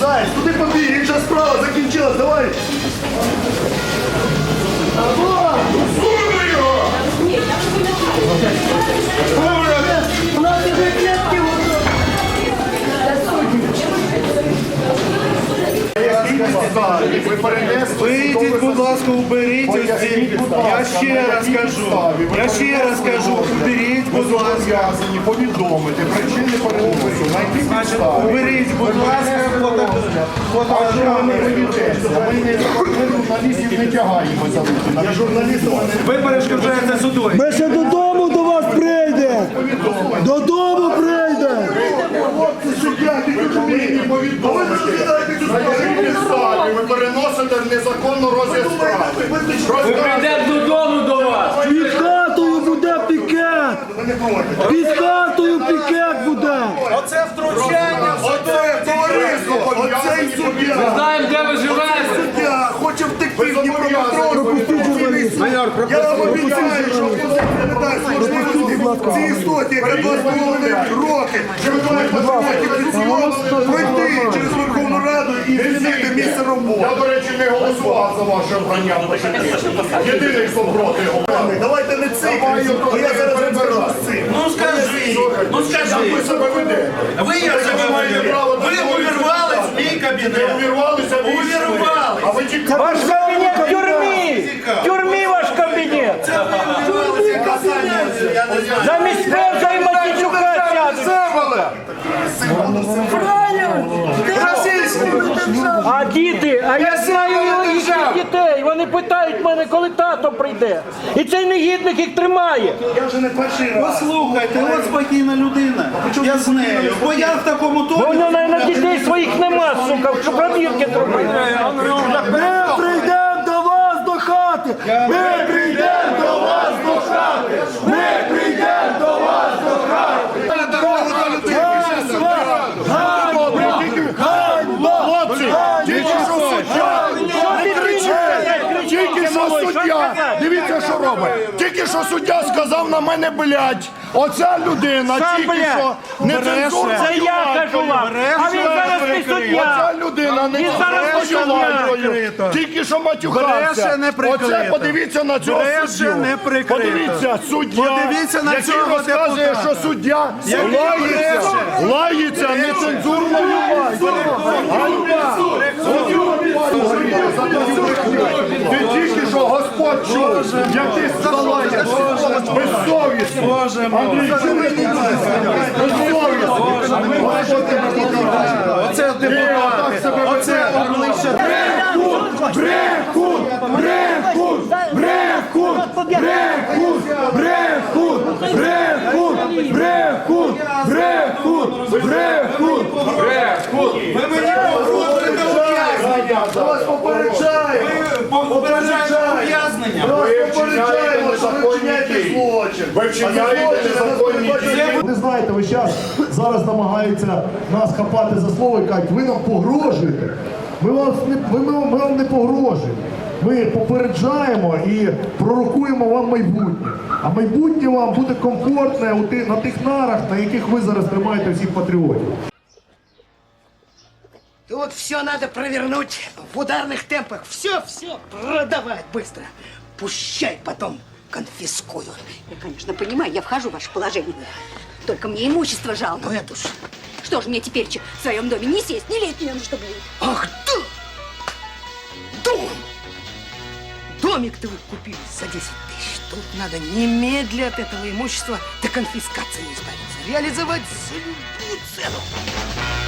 Зайць, туди побіг, інша справа закінчилась, давай. Або! Суми його! Суми! Вийдіть, будь ласка, уберіть усі. Я ще раз кажу. Я ще раз кажу, уберіть, будь ласка. Повідомити причини переносу. На Уберіть, будь ласка, журналістів не тягаємо за журналістів. Ви перешкоджаєте судові. Ми ще додому до вас прийде. Додому прийде. Хлопці, щоб я не повідомити. Ви переносите незаконно розгляд справи. Просто Прийдемо додому до вас. Під хатою буде пікет. ви. Під хатою пікет буде. Оце втручання в Оце товариство, оцей суддя. Знаємо, де ви живете. Суддя хоче втекти в Дніпропетровську. Я вам обіцяю, що опозиція не дасть можливості цій істоті, яка два з половиною роки живе патріотів пенсіону, пройти через Верховну Раду і звільнити місце роботи. Я, до речі, не голосував за ваше обрання. Єдиний, хто проти його. Давайте не цикайте, бо я зараз розберусь з цим. Ну скажи, ну скажи. ви себе ведете? Ви я себе ведете. Ви увірвались в мій Не кабінет. увірвалися, ви Увірвались. А ви тільки... Ваш кабінет в тюрмі! В тюрмі ваш кабінет! Замість Фреза і Матійчука сядуть! А діти, а я знаю їхніх дітей. Вони питають мене, коли тато прийде. І цей негідник їх тримає. Я вже не перший раз. Послухайте, от спокійна людина. Я з нею. Бо я в такому Бо тоні. в нього навіть дітей своїх нема, сука, щоб пробірки зробити. Ми прийдемо до вас до хати. Ми прийдемо до вас до хати. Ми прийдемо до вас до хати. Хлопці, тільки що суддя, тільки що дивіться, що робить. Тільки що суддя сказав на мене, блядь. Оця людина Сам, тільки блядь. що нецензурно. Це я кажу вам. А він зараз не суддя. Оця людина не Він зараз не. Тільки що матюхався. Бреше не. Оце подивіться на цього Бреше суддю. не. Подивіться, суддя, Подивіться на який цього розказує, депутата. що суддя Який лається, бреше. лається нецензурною Ти тільки чув, як ти сказав, безсовісно. Андрій, чому ти безсовісно? Оце депутати. Оце обличчя. Брехун! Брехун! Брехун! Брехун! Брехун! Брехун! Брехун! Брехун! Брехун! Ви мені погрожуєте ув'язнення. Вас попереджаю. Попереджаєте ув'язнення. Ви вчиняєте незаконні злочин. Ви вчиняєте незаконні дії. Ви знаєте, ви зараз зараз намагаються нас хапати за слово і кажуть, ви нам погрожуєте. Ми вам не, ми, ми, ми вам не погрожуємо. Ми попереджаємо і пророкуємо вам майбутнє. А майбутнє вам буде комфортне у ти- на тих нарах, на яких ви зараз тримаєте всіх патріотів. Тут все надо провернуть в ударных темпах. Все, все продавать быстро. Пущай потом конфискуют. Я, конечно, понимаю, я вхожу в ваше положение. Только мне имущество жалко. Ну это ж... Что ж мне теперь в своем доме не сесть, не лезть мне, ну чтобы жить? Ах ты! Дом! Домик-то вы купили за 10 тысяч. Тут надо немедля от этого имущества до конфискации избавиться. Реализовать за любую цену.